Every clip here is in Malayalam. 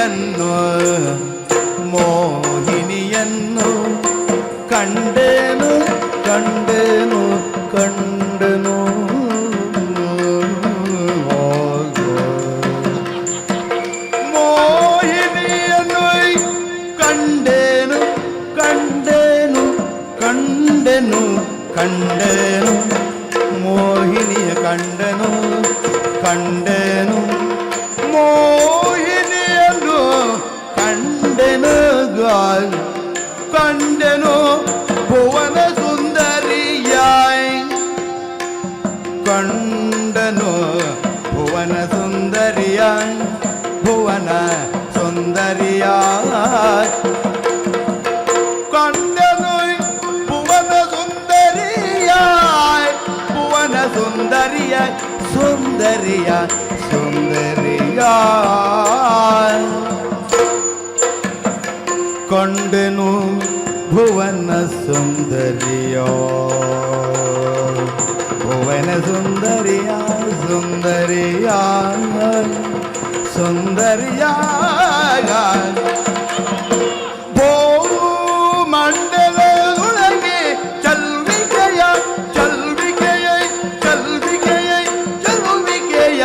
മോഹിനിയെന്നു മോഹിനിയെന്നു കണ്ടേനു കണ്ടേനു കണ്ടേനു കണ്ടേനു കണ്ടേനു കണ്ടേനു കണ്ടേനു മോഹിനിയ കണ്ടനു കണ്ടേ ಕಂಡನು ಭುವನ ಸುಂದರಿಯಾಯ್ ಭುವನ ಸುಂದರಿಯಾಯ್ ಕಂಡನು ಭುವನ ಸುಂದರಿಯಾಯ್ ಭುವನ ಸುಂದರಿಯಾಯ್ ಸುಂದರಿಯ ಸುಂದರಿಯಾಯ್ ಕಂಡೆನು ಭುವನ ಸುಂದರಿಯ ಭುವನ ಸುಂದರಿಯ ಸುಂದರಿಯ ಸುಂದರಿಯ ಮಂಡಲದೊಳಗೆ ಚಲ್ವಿಕೆಯ ಚಲ್ವಿಕೆಯ ಚಲ್ವಿಕೆಯ ಚಲ್ವಿಕೆಯ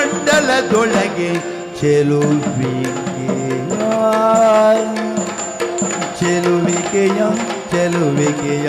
ಭೂಮಂಡಲದೊಳಗೆ ಚೆಲುವಿಕೆಯ ಚೆಲುವಿಕೆಯ ಚೆಲುವಿಕೆಯ ಚೆಲುವಿಕೆಯ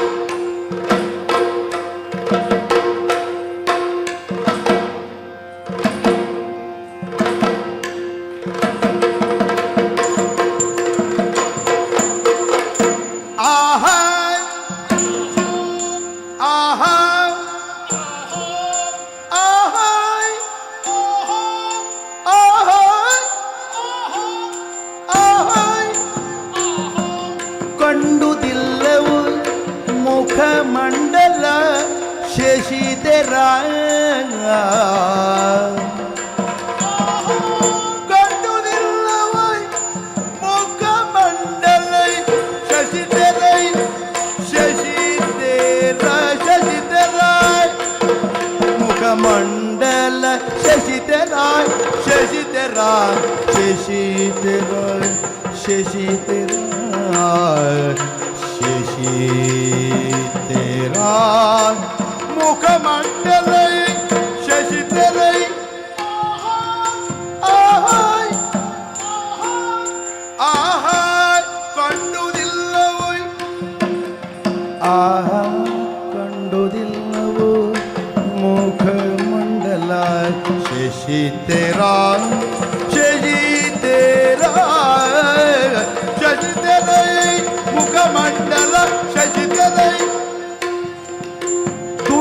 ಮುಖಮಂಡಲ ಶಶಿಧರ ಕಂಡುದಿಲ್ಲವು ಮುಖಮಂಡಲ ಶಶಿಧರ ಶಶಿಧರ ಶಶಿಧರ ಮುಖಮಂಡಲ ಶಶಿಧರಾಯ್ ಶಶಿಧರಾಯ್ ಶಶಿಧರಾಯ್ ಶಶಿಧರಾಯ್ ಶಶಿಧರಾಯ್ ಮುಖಮಂಡಲ ಶಶಿಧರಾಯ್ ಆಹಾಯ್ ಆಹಾಯ್ ಕಂಡುದಿಲ್ಲವೋ ಆಹಾ ಕಂಡುದಿಲ್ಲವೋ ಮುಖಮಂಡಲ ಶಶಿ ತೇರಾ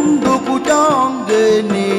ndugu tongeni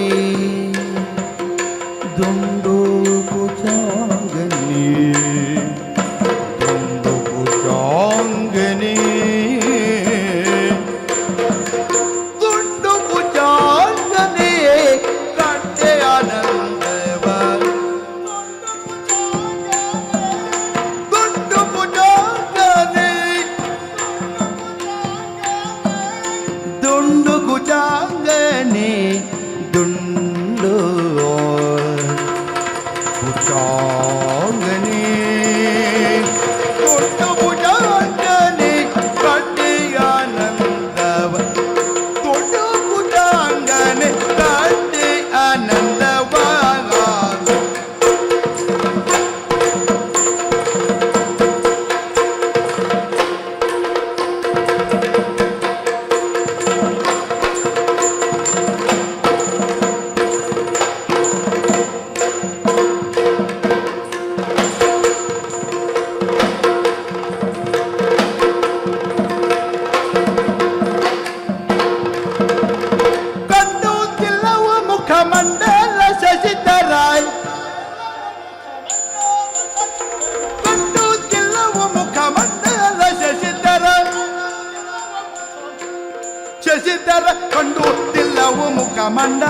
കമണ്ട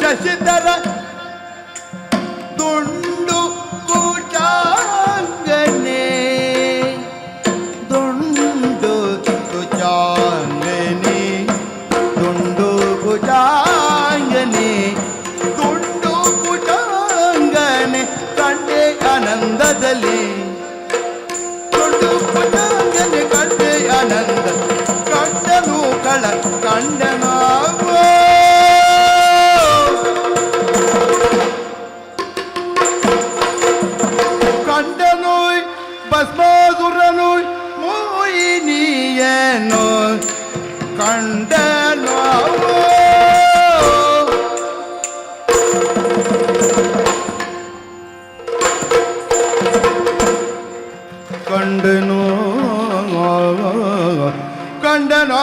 ശശിധര തുണ്ടു കൂട്ടാങ്കനെ തുണ്ടു കുചാങ്കനെ തുണ്ടു കുചാങ്കനെ തുണ്ടു കുചാങ്കനെ കണ്ടേ ആനന്ദദലി തുണ്ടു കുചാങ്കനെ കണ്ട കണ്ടനോ കണ്ടനോ കണ്ടനോ കണ്ടനോ